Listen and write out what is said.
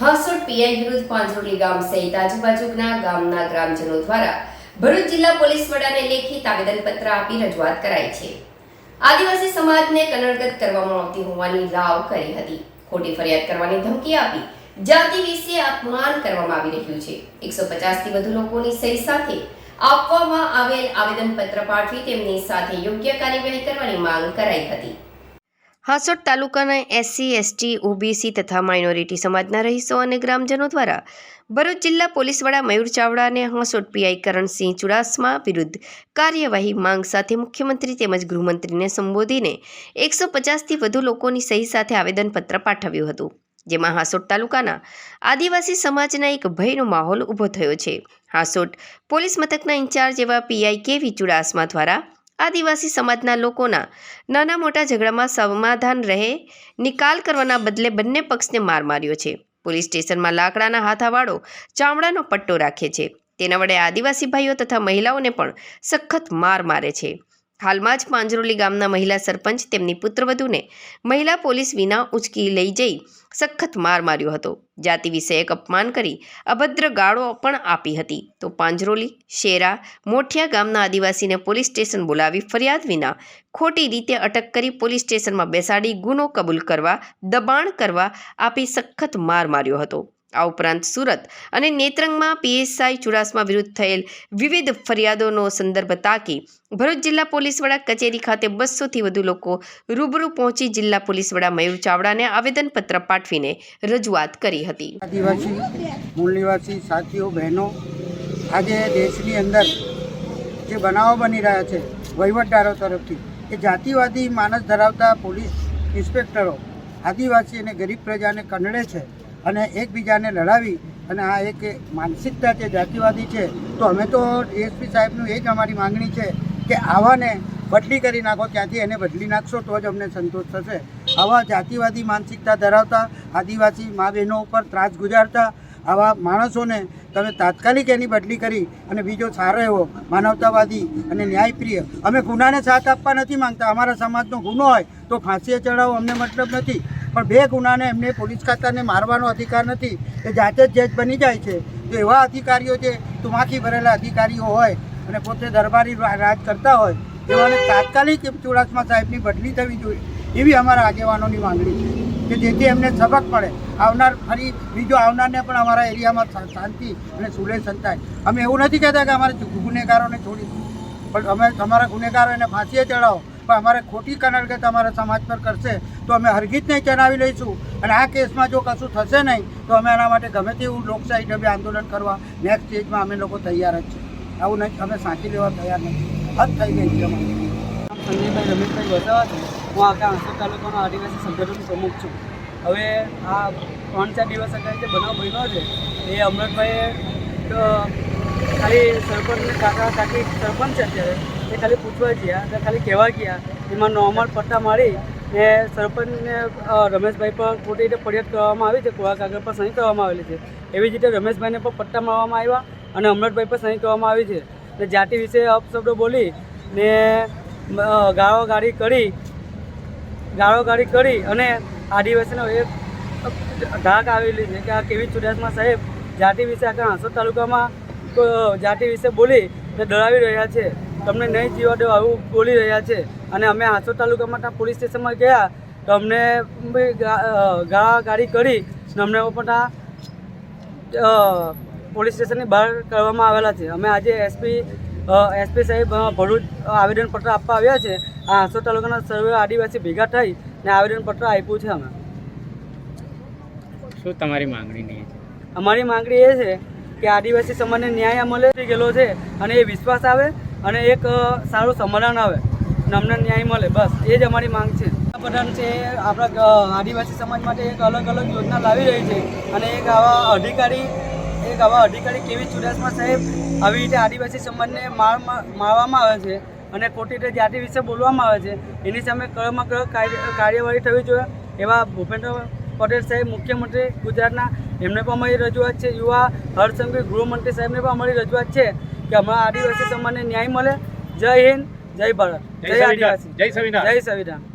Hansot PI વિરુદ્ધ પાંજરોલી ગામ સહિત આજુબાજુના ગામના ગ્રામજનો દ્વારા ભરૂચ જિલ્લા પોલીસ વડાને લેખિત આવેદનપત્ર આપી રજૂઆત કરાઈ છે. આદિવાસી સમાજને કનડગત કરવામાં આવતી હોવાની લાવ કરી હતી. ખોટી ફરિયાદ કરવાની ધમકી આપી જાતિ વિશે અપમાન કરવામાં આવી રહ્યું છે. એકસો થી વધુ લોકોની સહી સાથે આપવામાં આવેલ આવેદનપત્ર પાઠવી તેમની સાથે યોગ્ય કાર્યવાહી કરવાની માંગ કરાઈ હતી. હાંસોડ તાલુકાના એસસી, એસટી, ઓબીસી તથા માઇનોરિટી સમાજના રહીશો અને ગ્રામજનો દ્વારા ભરૂચ જિલ્લા પોલીસ વડા મયુર ચાવડા અને હાંસોડ પીઆઈ કરણસિંહ ચુડાસમા વિરુદ્ધ કાર્યવાહી માંગ સાથે મુખ્યમંત્રી તેમજ ગૃહમંત્રીને સંબોધીને એકસો પચાસથી વધુ લોકોની સહી સાથે આવેદનપત્ર પાઠવ્યું હતું, જેમાં હાસોટ તાલુકાના આદિવાસી સમાજના એક ભયનો માહોલ ઊભો થયો છે. હાસોટ પોલીસ મથકના ઇન્ચાર્જ એવા પીઆઈ કેવી ચુડાસમા દ્વારા આદિવાસી સમાજના લોકોના નાના મોટા ઝઘડામાં સમાધાન રહે, નિકાલ કરવાના બદલે બંને પક્ષને માર માર્યો છે. પોલીસ સ્ટેશનમાં લાકડાના હાથાવાળો ચામડાનો પટ્ટો રાખે છે. તેના વડે આદિવાસી ભાઈઓ તથા મહિલાઓને પણ સખત માર મારે છે. હાલમાં જ પાંજરોલી ગામના મહિલા સરપંચ તેમની પુત્રવધૂને મહિલા પોલીસ વિના ઉચકી લઈ જઈ સખત માર માર્યો હતો. જાતિ વિષયક અપમાન કરી અભદ્ર ગાળો પણ આપી હતી. તો પાંજરોલી, શેરા, મોઠિયા ગામના આદિવાસીને પોલીસ સ્ટેશન બોલાવી ફરિયાદ વિના ખોટી રીતે અટક કરી પોલીસ સ્ટેશનમાં બેસાડી ગુનો કબૂલ કરવા, દબાણ કરવા આપી સખત માર માર્યો હતો. આ ઉપરાંત સુરત અને નેત્રંગમાં પીએસઆઈ ચુડાસમા વિરુદ્ધ થયેલ વિવિધ ફરિયાદોનો સંદર્ભ તાકી ભરૂચ જિલ્લા પોલીસ વડા કચેરી ખાતે બસોથી વધુ લોકો રૂબરૂ પહોંચી જિલ્લા પોલીસ વડા મયુર ચાવડાને આવેદનપત્ર પાઠવીને રજૂઆત કરી હતી. આદિવાસી મૂળ નિવાસી સાથીઓ, બહેનો, આજે દેશની અંદર જે બનાવો બની રહ્યા છે, વહીવટદારો તરફથી, એ જાતિવાદી માનસ ધરાવતા પોલીસ ઇન્સ્પેક્ટરો, આદિવાસી અને ગરીબ પ્રજાને કંડળે છે અને એકબીજાને લડાવી અને આ એક માનસિકતા છે, જાતિવાદી છે, તો અમે તો એસપી સાહેબનું એ જ અમારી માંગણી છે કે આવાને બદલી કરી નાખો, ત્યાંથી એને બદલી નાખશો, તો જ અમને સંતોષ થશે. આવા જાતિવાદી માનસિકતા ધરાવતા આદિવાસી મા બહેનો ઉપર ત્રાસ ગુજારતા આવા માણસોને તમે તાત્કાલિક એની બદલી કરી અને બીજો સારો એવો માનવતાવાદી અને ન્યાયપ્રિય, અમે ગુનાને સાથ આપવા નથી માંગતા. અમારા સમાજનો ગુનો હોય તો ફાંસીએ ચડાવો, અમને મતલબ નથી. પણ બે ગુનાને એમને પોલીસ ખાતાને મારવાનો અધિકાર નથી. એ જાતે જ જજ બની જાય છે. તો એવા અધિકારીઓ જે તુમાખી ભરેલા અધિકારીઓ હોય અને પોતે દરબારી રાજ કરતા હોય એવાને તાત્કાલિક ચુડાસમા સાહેબની બદલી થવી જોઈએ, એવી અમારા આગેવાનોની માંગણી છે. કે જેથી એમને સબક પડે આવનાર ફરી, બીજો આવનારને પણ અમારા એરિયામાં શાંતિ અને સુલેહ સંતાય. અમે એવું નથી કહેતા કે અમારે ગુનેગારોને છોડી. પણ અમે તમારા ગુનેગારો એને ફાંસીએ ચડાવો. પણ અમારે ખોટી કનડગત અમારા સમાજ પર કરશે, તો અમે હરગીતને નહીં લઈશું. અને આ કેસમાં જો કશું થશે નહીં, તો અમે એના માટે ગમે તેવું લોકશાહી ઢબે આંદોલન કરવા નેક્સ્ટ સ્ટેજમાં અમે લોકો તૈયાર જ છીએ. આવું નહીં અમે સાંચી લેવા તૈયાર નથી. હદ થઈ ગઈ છે સંજયભાઈ, રમેશભાઈ વસાવા છે. હું આખા હાંસોદ તાલુકાનો આદિવાસી સંગઠન પ્રમુખ છું. હવે આ ત્રણ ચાર દિવસ અગાઉ જે બનાવ બન્યો છે, એ અમરતભાઈએ તો ખાલી સરપંચને કાકા કાકી સરપંચ છે અત્યારે. એ ખાલી પૂછવા ગયા અને ખાલી કહેવા ગયા એમાં નોર્મલ પટ્ટા મારી ને સરપંચને રમેશભાઈ પર ખોટી રીતે ફરિયાદ કરવામાં આવી છે કોળા કાગળ પર સહી કરવામાં આવેલી છે. એવી જ રીતે રમેશભાઈને પણ પટ્ટા મારવામાં આવ્યા અને અમરતભાઈ પર સહી કરવામાં આવી છે. ને જાતિ વિશે અપશબ્દો બોલી ને ગાળો ગાડી કરી ગાળો ગાડી કરી અને આદિવાસીનો એક ધાક આવેલી છે કે આ કેવી ચુડાસમા સાહેબ જાતિ વિશે આખા હાંસોદ તાલુકામાં જાતિ વિશે બોલી ને ડરાવી રહ્યા છે. તમને નહીં જીવા દો આવું બોલી રહ્યા છે. અને અમે હાંસોદ તાલુકામાં ત્યાં પોલીસ સ્ટેશનમાં ગયા તો અમને બી ગાળા ગાડી કરી અમને પણ ત્યાં પોલીસ સ્ટેશનની બહાર કરવામાં આવેલા છે. અમે આજે એસપી એસપી સાહેબ ભરૂચ આવેદનપત્ર આપવા આવ્યા છે. આ હાંસોદ તાલુકાના સર્વે આદિવાસી ભેગા થઈ ને આવેદનપત્ર આપ્યું છે અમે. શું તમારી માંગણી અમારી માંગણી એ છે કે આદિવાસી સમાજને ન્યાય મળે ગયેલો છે અને એ વિશ્વાસ આવે અને એક સારું સમાધાન આવે. અને અમને ન્યાય મળે, બસ. એ જ અમારી માંગ છે. પ્રધાન છે, આપણા આદિવાસી સમાજ માટે એક અલગ અલગ યોજના લાવી રહી છે. અને એક આવા અધિકારી, એક આવા અધિકારી કેવી ચુડાસમા સાહેબ આવી રીતે આદિવાસી સમાજને માર મારવામાં આવે છે અને ખોટી રીતે જાતિ વિશે બોલવામાં આવે છે, એની સામે કળમાં કાર્ય- કાર્યવાહી થવી જોઈએ. એવા ભૂપેન્દ્ર પટેલ સાહેબ, મુખ્યમંત્રી ગુજરાતના, એમને પણ અમારી રજૂઆત છે. યુવા હરસંઘી ગૃહમંત્રી સાહેબને પણ અમારી રજૂઆત છે. કે હમણાં આદિવાસી સમાજને ન્યાય મળે. જય હિન્દ જય ભારત. જય આદિવાસી. જય સંવિધાન. જય સંવિધાન